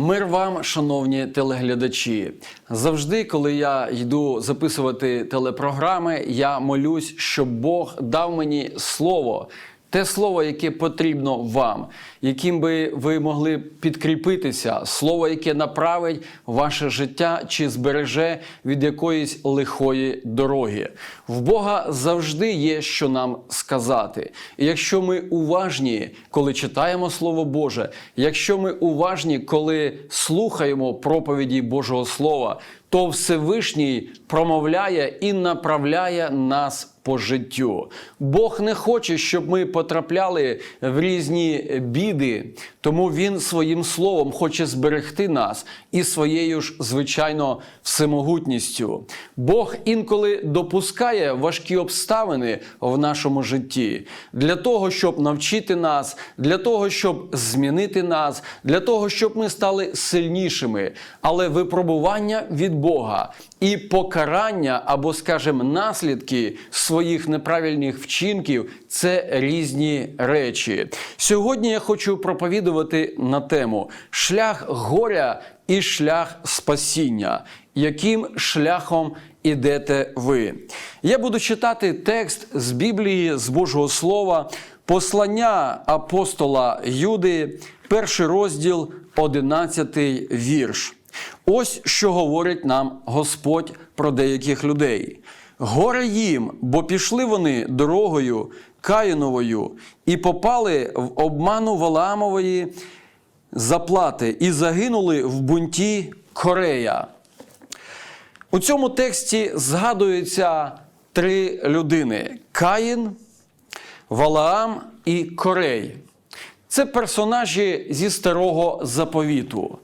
Мир вам, шановні телеглядачі. Завжди, коли я йду записувати телепрограми, я молюсь, щоб Бог дав мені слово, те слово, яке потрібно вам, яким би ви могли підкріпитися, слово, яке направить ваше життя чи збереже від якоїсь лихої дороги. В Бога завжди є що нам сказати. І якщо ми уважні, коли читаємо Слово Боже, якщо ми уважні, коли слухаємо проповіді Божого Слова, то Всевишній промовляє і направляє нас по життю. Бог не хоче, щоб ми потрапляли в різні біди, тому Він своїм словом хоче зберегти нас і своєю ж, звичайно, всемогутністю. Бог інколи допускає важкі обставини в нашому житті для того, щоб навчити нас, для того, щоб змінити нас, для того, щоб ми стали сильнішими. Але випробування від Бога і покарання або, скажімо, наслідки своїх неправильних вчинків це різні речі. Сьогодні я хочу проповідувати на тему шлях горя і шлях спасіння. Яким шляхом ідете ви? Я буду читати текст з Біблії, з Божого Слова, послання апостола Юди, перший розділ, 11 вірш. Ось що говорить нам Господь про деяких людей. Горе їм, бо пішли вони дорогою Каїновою і попали в обману Валаамової заплати і загинули в бунті Корея. У цьому тексті згадуються три людини: Каїн, Валаам і Корей. Це персонажі зі старого заповіту.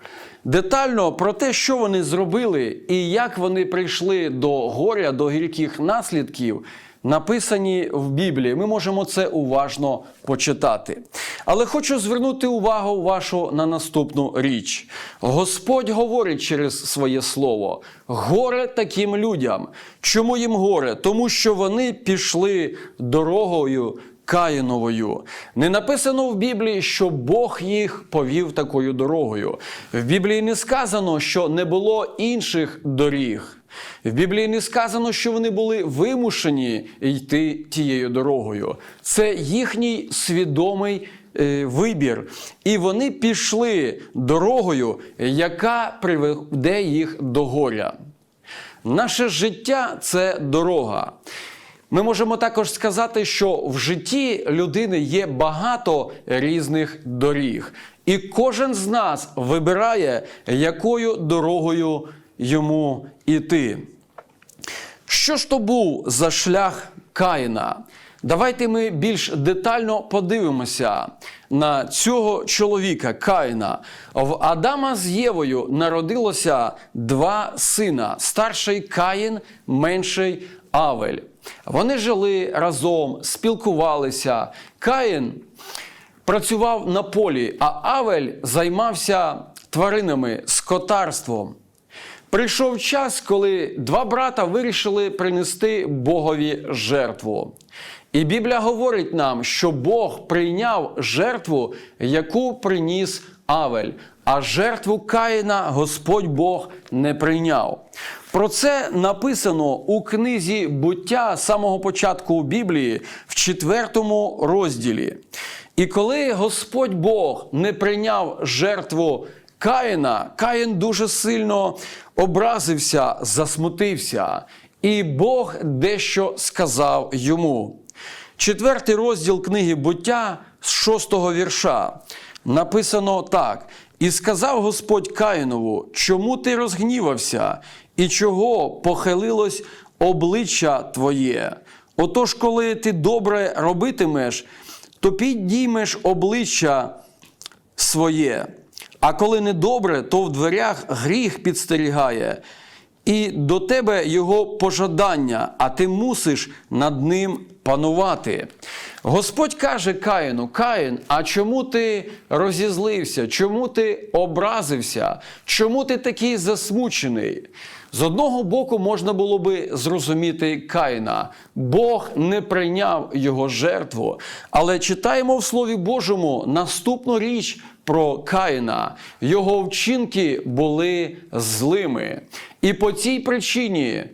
Детально про те, що вони зробили і як вони прийшли до горя, до гірких наслідків, написані в Біблії. Ми можемо це уважно почитати. Але хочу звернути увагу вашу на наступну річ. Господь говорить через своє слово: горе таким людям. Чому їм горе? Тому що вони пішли дорогою. Каїновою. Не написано в Біблії, що Бог їх повів такою дорогою. В Біблії не сказано, що не було інших доріг. В Біблії не сказано, що вони були вимушені йти тією дорогою. Це їхній свідомий е, вибір. І вони пішли дорогою, яка приведе їх до горя. Наше життя це дорога. Ми можемо також сказати, що в житті людини є багато різних доріг, і кожен з нас вибирає, якою дорогою йому йти. Що ж то був за шлях Каїна? Давайте ми більш детально подивимося на цього чоловіка Каїна. В Адама з Євою народилося два сина: старший Каїн, менший Авель. Вони жили разом, спілкувалися. Каїн працював на полі, а Авель займався тваринами, скотарством. Прийшов час, коли два брата вирішили принести Богові жертву. І Біблія говорить нам, що Бог прийняв жертву, яку приніс Авель, а жертву Каїна Господь Бог не прийняв. Про це написано у книзі буття самого початку у Біблії в четвертому розділі. І коли Господь Бог не прийняв жертву Каїна, Каїн дуже сильно образився, засмутився, і Бог дещо сказав йому. Четвертий розділ книги буття з шостого вірша написано так: І сказав Господь Каїнову, чому ти розгнівався, і чого похилилось обличчя твоє? Отож, коли ти добре робитимеш, то підіймеш обличчя своє. А коли недобре, то в дверях гріх підстерігає, і до тебе його пожадання, а ти мусиш над ним панувати. Господь каже Каїну: Каїн, а чому ти розізлився? Чому ти образився? Чому ти такий засмучений? З одного боку, можна було би зрозуміти Каїна. Бог не прийняв його жертву. Але читаємо в Слові Божому наступну річ про Каїна. Його вчинки були злими. І по цій причині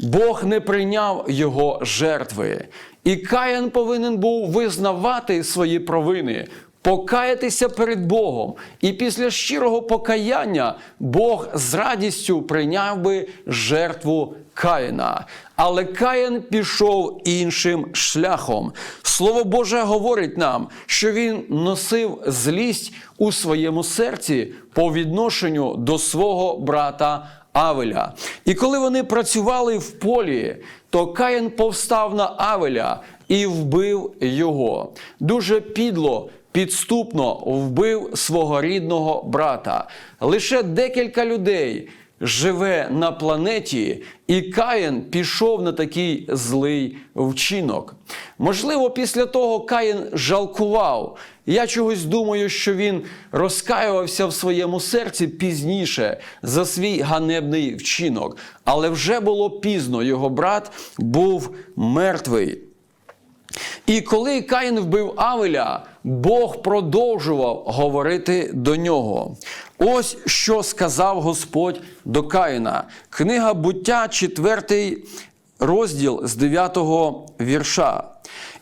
Бог не прийняв його жертви. І Каїн повинен був визнавати свої провини, покаятися перед Богом. І після щирого покаяння Бог з радістю прийняв би жертву Каїна. Але Каїн пішов іншим шляхом. Слово Боже говорить нам, що він носив злість у своєму серці по відношенню до свого брата Авеля. І коли вони працювали в полі, то Каїн повстав на Авеля і вбив його. Дуже підло. Підступно вбив свого рідного брата. Лише декілька людей живе на планеті, і Каїн пішов на такий злий вчинок. Можливо, після того Каїн жалкував. Я чогось думаю, що він розкаювався в своєму серці пізніше за свій ганебний вчинок. Але вже було пізно, його брат був мертвий. І коли Каїн вбив Авеля, Бог продовжував говорити до нього. Ось що сказав Господь до Каїна. Книга буття, 4 розділ з 9 вірша.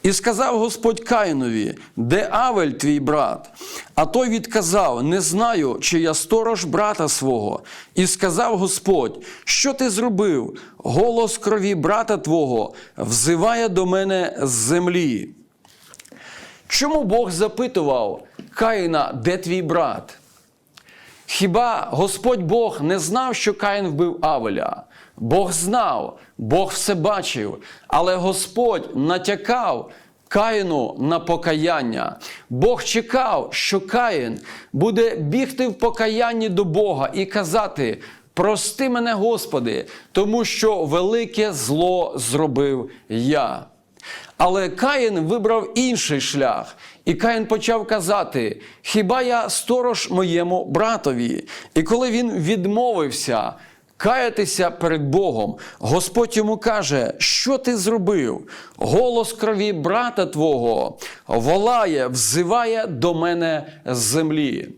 І сказав Господь Каїнові, де Авель, твій брат? А той відказав: Не знаю, чи я сторож брата свого. І сказав Господь, що ти зробив? Голос крові брата твого взиває до мене з землі. Чому Бог запитував Каїна, де твій брат? Хіба Господь Бог не знав, що Каїн вбив Авеля? Бог знав, Бог все бачив, але Господь натякав Каїну на покаяння. Бог чекав, що Каїн буде бігти в покаянні до Бога і казати: Прости мене, Господи, тому що велике зло зробив я. Але Каїн вибрав інший шлях, і Каїн почав казати: Хіба я сторож моєму братові? І коли він відмовився каятися перед Богом, Господь йому каже, що ти зробив? Голос крові брата твого волає, взиває до мене з землі.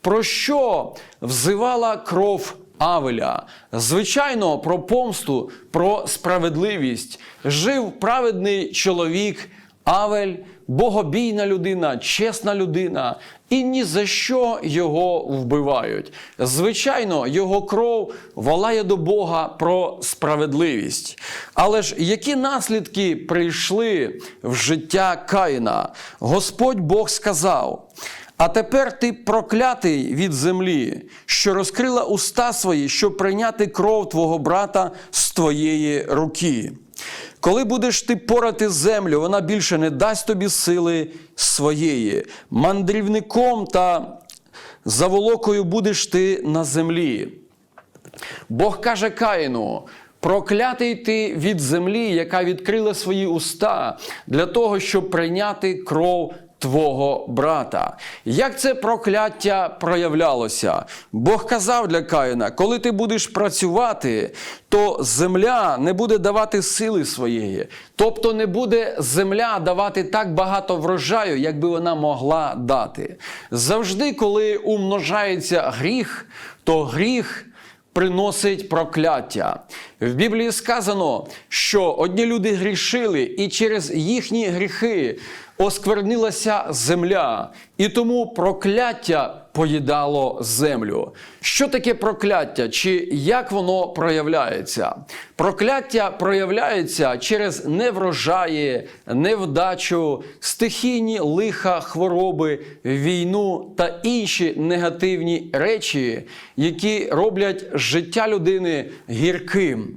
Про що взивала кров Авеля. Звичайно, про помсту, про справедливість. Жив праведний чоловік Авель, богобійна людина, чесна людина, і ні за що його вбивають. Звичайно, його кров волає до Бога про справедливість. Але ж які наслідки прийшли в життя Каїна? Господь Бог сказав. А тепер ти проклятий від землі, що розкрила уста свої, щоб прийняти кров твого брата з твоєї руки. Коли будеш ти порати землю, вона більше не дасть тобі сили своєї. Мандрівником та заволокою будеш ти на землі. Бог каже Каїну, проклятий ти від землі, яка відкрила свої уста для того, щоб прийняти кров твого брата. Як це прокляття проявлялося? Бог казав для Каїна, коли ти будеш працювати, то земля не буде давати сили своєї. Тобто не буде земля давати так багато врожаю, як би вона могла дати. Завжди, коли умножається гріх, то гріх. Приносить прокляття. В Біблії сказано, що одні люди грішили, і через їхні гріхи осквернилася земля, і тому прокляття поїдало землю. Що таке прокляття? Чи як воно проявляється? Прокляття проявляється через неврожаї, невдачу, стихійні лиха, хвороби, війну та інші негативні речі, які роблять життя людини гірким.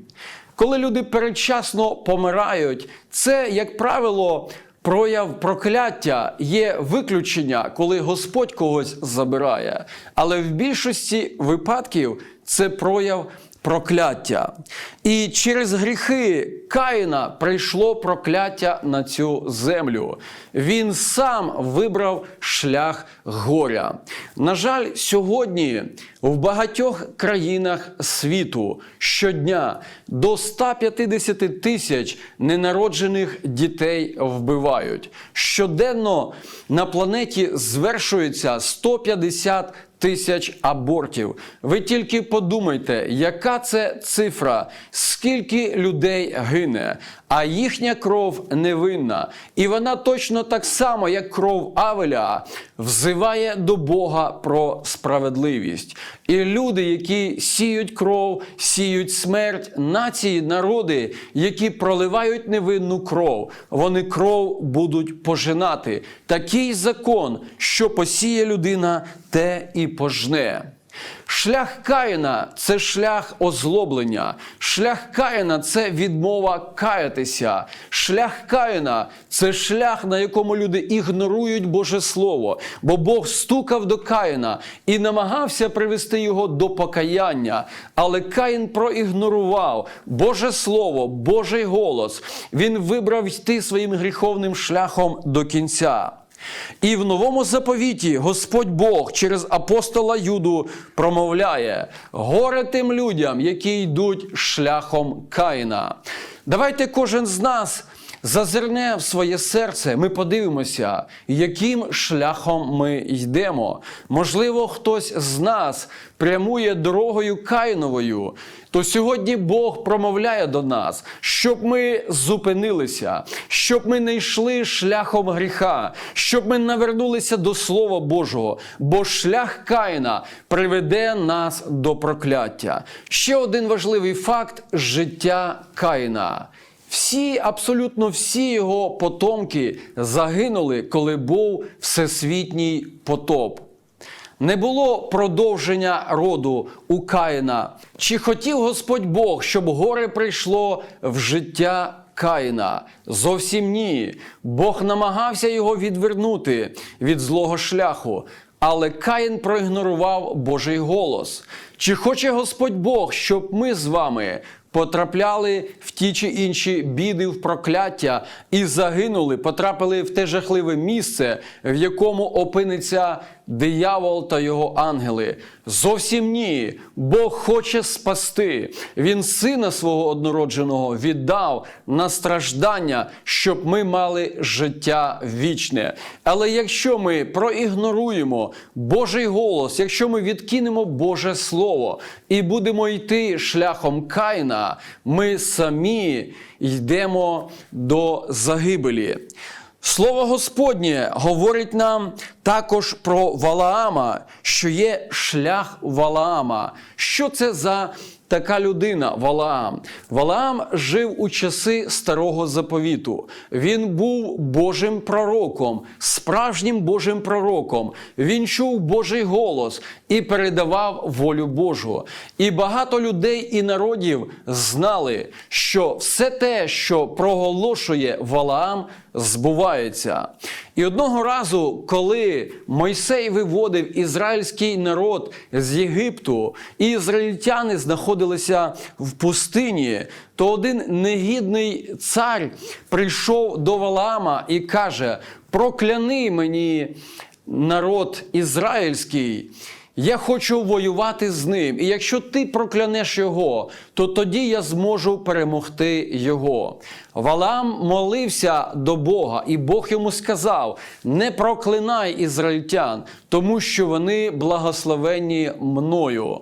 Коли люди передчасно помирають, це, як правило, Прояв прокляття є виключення, коли Господь когось забирає. Але в більшості випадків це прояв прокляття. І через гріхи Каїна прийшло прокляття на цю землю. Він сам вибрав шлях горя. На жаль, сьогодні в багатьох країнах світу щодня до 150 тисяч ненароджених дітей вбивають. Щоденно на планеті звершується 150 тисяч абортів. Ви тільки подумайте, яка це цифра, скільки людей гине, а їхня кров невинна. І вона точно так само, як кров Авеля, взиває до Бога про справедливість. І люди, які сіють кров, сіють смерть, нації, народи, які проливають невинну кров, вони кров будуть пожинати. Такий закон, що посіє людина, те і пожне. Шлях Каїна це шлях озлоблення. Шлях Каїна це відмова каятися. Шлях Каїна це шлях, на якому люди ігнорують Боже Слово. Бо Бог стукав до Каїна і намагався привести його до покаяння. Але Каїн проігнорував Боже Слово, Божий голос. Він вибрав йти своїм гріховним шляхом до кінця. І в новому заповіті Господь Бог через апостола Юду промовляє: горе тим людям, які йдуть шляхом Каїна. Давайте кожен з нас зазирне в своє серце, ми подивимося, яким шляхом ми йдемо. Можливо, хтось з нас прямує дорогою Каїновою. То сьогодні Бог промовляє до нас, щоб ми зупинилися, щоб ми не йшли шляхом гріха, щоб ми навернулися до Слова Божого, бо шлях Каїна приведе нас до прокляття. Ще один важливий факт життя Каїна. Всі, абсолютно всі його потомки загинули, коли був всесвітній потоп. Не було продовження роду у Каїна. Чи хотів Господь Бог, щоб горе прийшло в життя Каїна? Зовсім ні. Бог намагався його відвернути від злого шляху. Але Каїн проігнорував Божий голос. Чи хоче Господь Бог, щоб ми з вами потрапляли в ті чи інші біди, в прокляття і загинули, потрапили в те жахливе місце, в якому опиниться диявол та його ангели? Зовсім ні. Бог хоче спасти. Він сина свого однородженого віддав на страждання, щоб ми мали життя вічне. Але якщо ми проігноруємо Божий голос, якщо ми відкинемо Боже Слово і будемо йти шляхом Каїна, ми самі йдемо до загибелі. Слово Господнє говорить нам також про Валаама, що є шлях Валаама. Що це за така людина Валаам? Валаам жив у часи старого заповіту. Він був Божим пророком, справжнім Божим пророком. Він чув Божий голос і передавав волю Божу. І багато людей і народів знали, що все те, що проголошує Валаам, збувається. І одного разу, коли Мойсей виводив ізраїльський народ з Єгипту, і ізраїльтяни знаходилися в пустині, то один негідний цар прийшов до Валаама і каже: Прокляни мені народ ізраїльський. Я хочу воювати з ним. І якщо ти проклянеш його, то тоді я зможу перемогти його. Валаам молився до Бога, і Бог йому сказав: не проклинай ізраїльтян, тому що вони благословенні мною.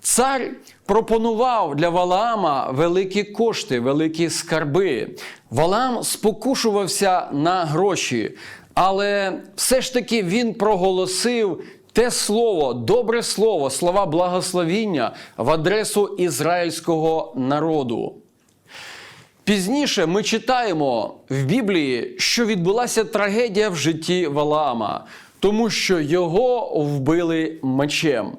Цар пропонував для Валаама великі кошти, великі скарби. Валаам спокушувався на гроші, але все ж таки він проголосив те слово, добре слово, слова благословіння в адресу ізраїльського народу. Пізніше ми читаємо в Біблії, що відбулася трагедія в житті Валаама, тому що його вбили мечем.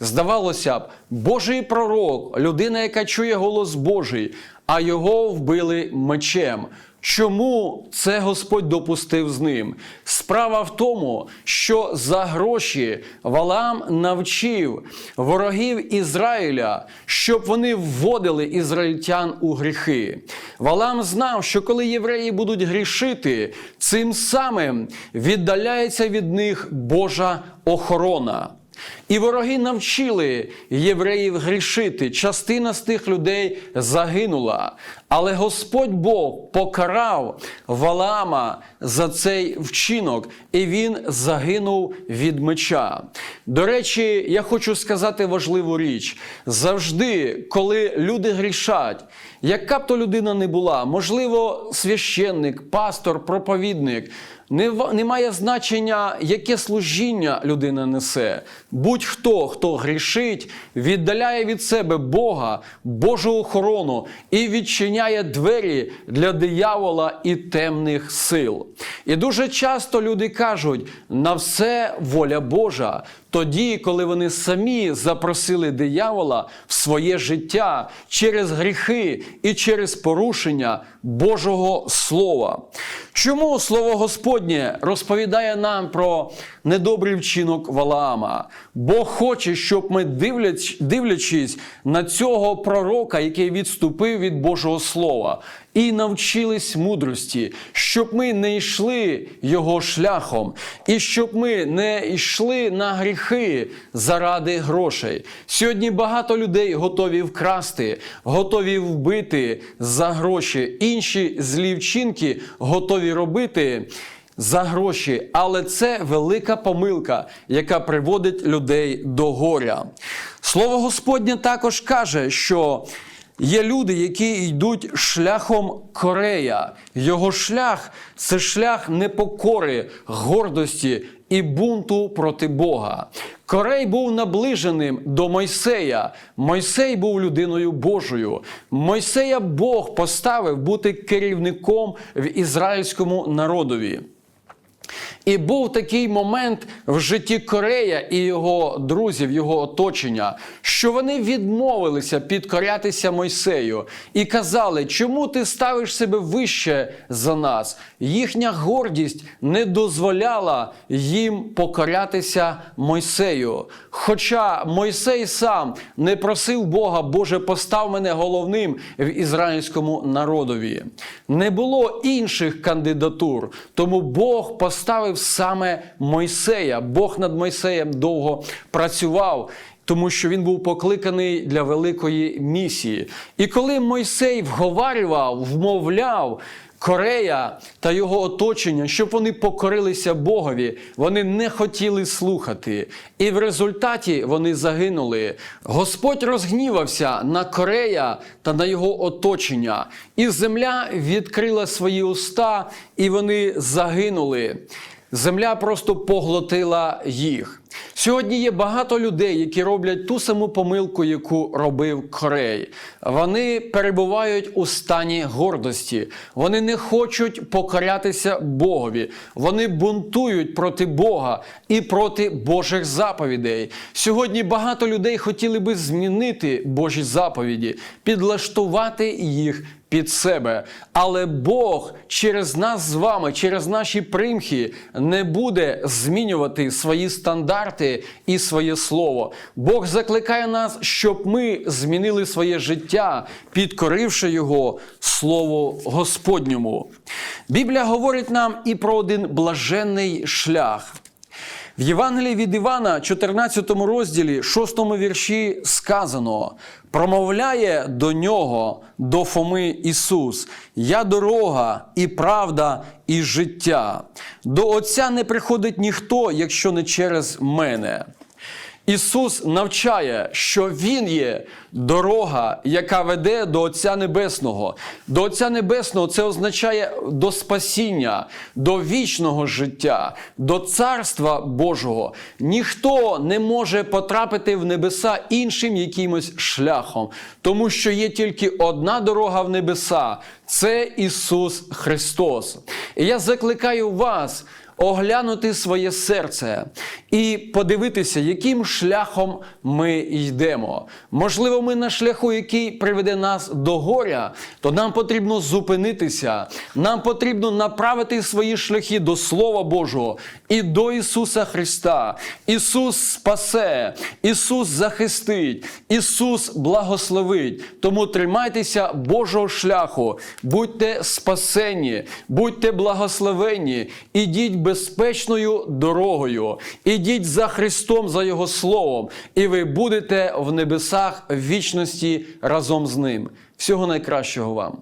Здавалося б, Божий пророк, людина, яка чує голос Божий, а його вбили мечем. Чому це Господь допустив з ним? Справа в тому, що за гроші Валаам навчив ворогів Ізраїля, щоб вони вводили ізраїльтян у гріхи. Валаам знав, що коли євреї будуть грішити, цим самим віддаляється від них Божа охорона. І вороги навчили євреїв грішити. Частина з тих людей загинула. Але Господь Бог покарав Валаама за цей вчинок, і він загинув від меча. До речі, я хочу сказати важливу річ: завжди, коли люди грішать, яка б то людина не була, можливо, священник, пастор, проповідник. Не, не має значення, яке служіння людина несе. Будь-хто, хто грішить, віддаляє від себе Бога, Божу охорону і відчиняє двері для диявола і темних сил. І дуже часто люди кажуть: на все воля Божа. Тоді, коли вони самі запросили диявола в своє життя через гріхи і через порушення Божого Слова. Чому Слово Господнє розповідає нам про недобрий вчинок Валаама? Бог хоче, щоб ми, дивлячись на цього пророка, який відступив від Божого Слова, і навчились мудрості, щоб ми не йшли його шляхом, і щоб ми не йшли на гріхи заради грошей. Сьогодні багато людей готові вкрасти, готові вбити за гроші. Інші злі вчинки готові робити. За гроші, але це велика помилка, яка приводить людей до горя. Слово Господнє також каже, що Є люди, які йдуть шляхом Корея. Його шлях це шлях непокори, гордості і бунту проти Бога. Корей був наближеним до Мойсея. Мойсей був людиною Божою. Мойсея Бог поставив бути керівником в ізраїльському народові. І був такий момент в житті Корея і його друзів, його оточення, що вони відмовилися підкорятися Мойсею і казали, чому ти ставиш себе вище за нас? Їхня гордість не дозволяла їм покорятися Мойсею. Хоча Мойсей сам не просив Бога, Боже, постав мене головним в ізраїльському народові. Не було інших кандидатур, тому Бог поставив саме Мойсея. Бог над Мойсеєм довго працював. Тому що він був покликаний для великої місії. І коли Мойсей вговарював, вмовляв Корея та його оточення, щоб вони покорилися Богові, вони не хотіли слухати. І в результаті вони загинули. Господь розгнівався на Корея та на його оточення, і земля відкрила свої уста, і вони загинули. Земля просто поглотила їх. Сьогодні є багато людей, які роблять ту саму помилку, яку робив Корей. Вони перебувають у стані гордості. Вони не хочуть покорятися Богові. Вони бунтують проти Бога і проти Божих заповідей. Сьогодні багато людей хотіли би змінити Божі заповіді, підлаштувати їх під себе. Але Бог через нас з вами, через наші примхи, не буде змінювати свої стандарти і своє слово. Бог закликає нас, щоб ми змінили своє життя, підкоривши його Слову Господньому. Біблія говорить нам і про один блаженний шлях. В Євангелії від Івана, 14 розділі, 6 вірші сказано: промовляє до нього, до Фоми Ісус: Я дорога і правда, і життя. До Отця не приходить ніхто, якщо не через мене. Ісус навчає, що Він є дорога, яка веде до Отця Небесного. До Отця Небесного це означає до спасіння, до вічного життя, до Царства Божого. Ніхто не може потрапити в небеса іншим якимось шляхом, тому що є тільки одна дорога в небеса це Ісус Христос. І я закликаю вас оглянути своє серце і подивитися, яким шляхом ми йдемо. Можливо, ми на шляху, який приведе нас до горя, то нам потрібно зупинитися, нам потрібно направити свої шляхи до Слова Божого і до Ісуса Христа. Ісус спасе, Ісус захистить, Ісус благословить. Тому тримайтеся Божого шляху, будьте спасені, будьте благословені, ідіть безпечною дорогою, ідіть за Христом, за Його Словом, і ви будете в небесах вічності разом з Ним. Всього найкращого вам!